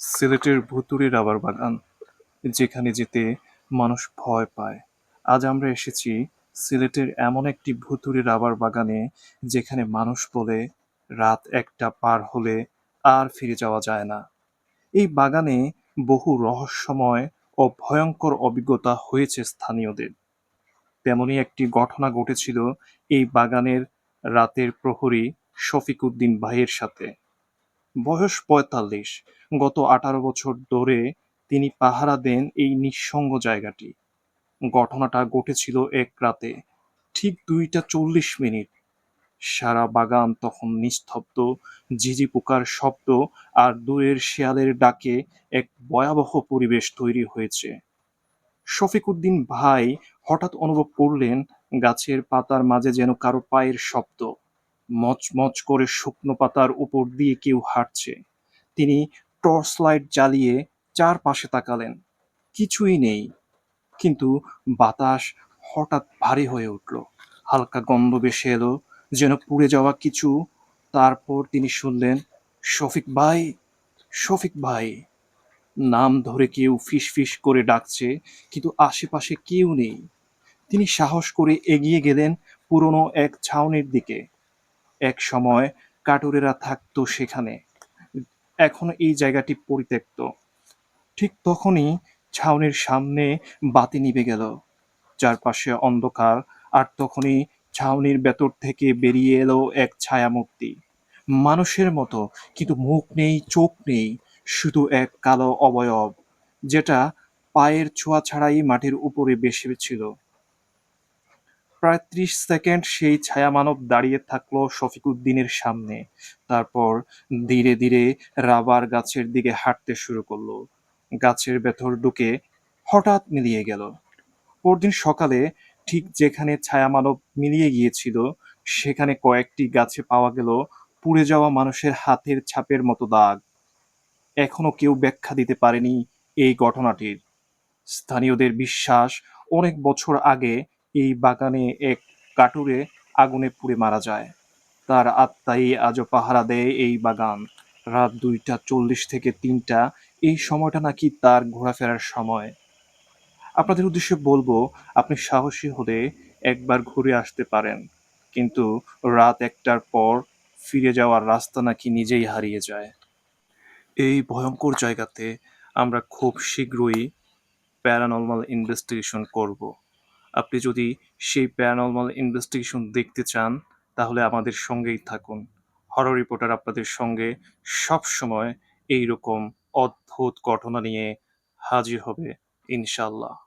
সিলেটের ভুতুড়ে রাবার বাগান, যেখানে যেতে মানুষ ভয় পায়। আজ আমরা এসেছি সিলেটের এমন একটি ভুতুড়ে রাবার বাগানে, যেখানে মানুষ বলে রাত একটা পার হলে আর ফিরে যাওয়া যায় না। এই বাগানে বহু রহস্যময় ও ভয়ঙ্কর অভিজ্ঞতা হয়েছে স্থানীয়দের। তেমনই একটি ঘটনা ঘটেছিল এই বাগানের রাতের প্রহরী শফিক উদ্দিন ভাইয়ের সাথে। বয়স পঁয়তাল্লিশ। গত আঠারো বছর ধরে তিনি পাহারা দেন এই নিঃসঙ্গ জায়গাটি। ঘটনাটা ঘটেছিল এক রাতে, ঠিক দুইটা চল্লিশ মিনিট। সারা বাগান তখন নিস্তব্ধ, ঝিঝি পোকার শব্দ আর দূরের শেয়ালের ডাকে এক ভয়াবহ পরিবেশ তৈরি হয়েছে। শফিকুদ্দিন ভাই হঠাৎ অনুভব করলেন, গাছের পাতার মাঝে যেন কারও পায়ের শব্দ। মচমচ করে শুকনো পাতার উপর দিয়ে কেউ হাঁটছে। তিনি টর্চ লাইট জ্বালিয়ে চারপাশে তাকালেন। কিছুই নেই, কিন্তু বাতাস হঠাৎ ভারী হয়ে উঠল। হালকা গন্ধ ভেসে এলো, যেন পুড়ে যাওয়া কিছু। তারপর তিনি শুনলেন, শফিক ভাই শফিক ভাই। নাম ধরে কেউ ফিসফিস করে ডাকছে, কিন্তু আশেপাশে কেউ নেই। তিনি সাহস করে এগিয়ে গেলেন পুরনো এক ছাউনির দিকে। এক সময় কাটুরেরা থাকতো সেখানে। এখন এই জায়গাটি পরিত্যক্ত। ঠিক তখনই ছাউনির সামনে বাতি নিভে গেল। চারপাশে অন্ধকার, আর তখনই ছাউনির ভেতর থেকে বেরিয়ে এলো এক ছায়ামূর্তি। মানুষের মতো, কিন্তু মুখ নেই, চোখ নেই, শুধু এক কালো অবয়ব, যেটা পায়ের ছোঁয়া ছাড়াই মাটির উপরে বেসে ছিল। প্রায় ত্রিশ সেকেন্ড সেই ছায়ামানব দাঁড়িয়ে থাকল শফিকুদ্দিনের সামনে। তারপর ধীরে ধীরে রাবার গাছের দিকে হাঁটতে শুরু করল। গাছের ভেতর ঢুকে হঠাৎ মিলিয়ে গেল। পরদিন সকালে ঠিক যেখানে ছায়ামানব মিলিয়ে গিয়েছিল, সেখানে কয়েকটি গাছে পাওয়া গেল পুড়ে যাওয়া মানুষের হাতের ছাপের মতো দাগ। এখনও কেউ ব্যাখ্যা দিতে পারেনি এই ঘটনাটির। স্থানীয়দের বিশ্বাস, অনেক বছর আগে এই বাগানে এক কাটুরে আগুনে পুড়ে মারা যায়। তার আত্মাই আজও পাহারা দেয় এই বাগান। রাত দুইটা চল্লিশ থেকে তিনটা, এই সময়টা নাকি তার ঘোরাফেরার সময়। আপনাদের উদ্দেশ্যে বলব, আপনি সাহসী হলে একবার ঘুরে আসতে পারেন। কিন্তু রাত একটার পর ফিরে যাওয়ার রাস্তা নাকি নিজেই হারিয়ে যায়। এই ভয়ঙ্কর জায়গাতে আমরা খুব শীঘ্রই প্যারানর্মাল ইনভেস্টিগেশন করব। আপনি যদি সেই প্যারানর্মাল ইনভেস্টিগেশন দেখতে চান, তাহলে আমাদের সঙ্গেই থাকুন। হরর রিপোর্টার আপনাদের সঙ্গে সব সময় এই রকম অদ্ভুত ঘটনা নিয়ে হাজির হবে ইনশাল্লাহ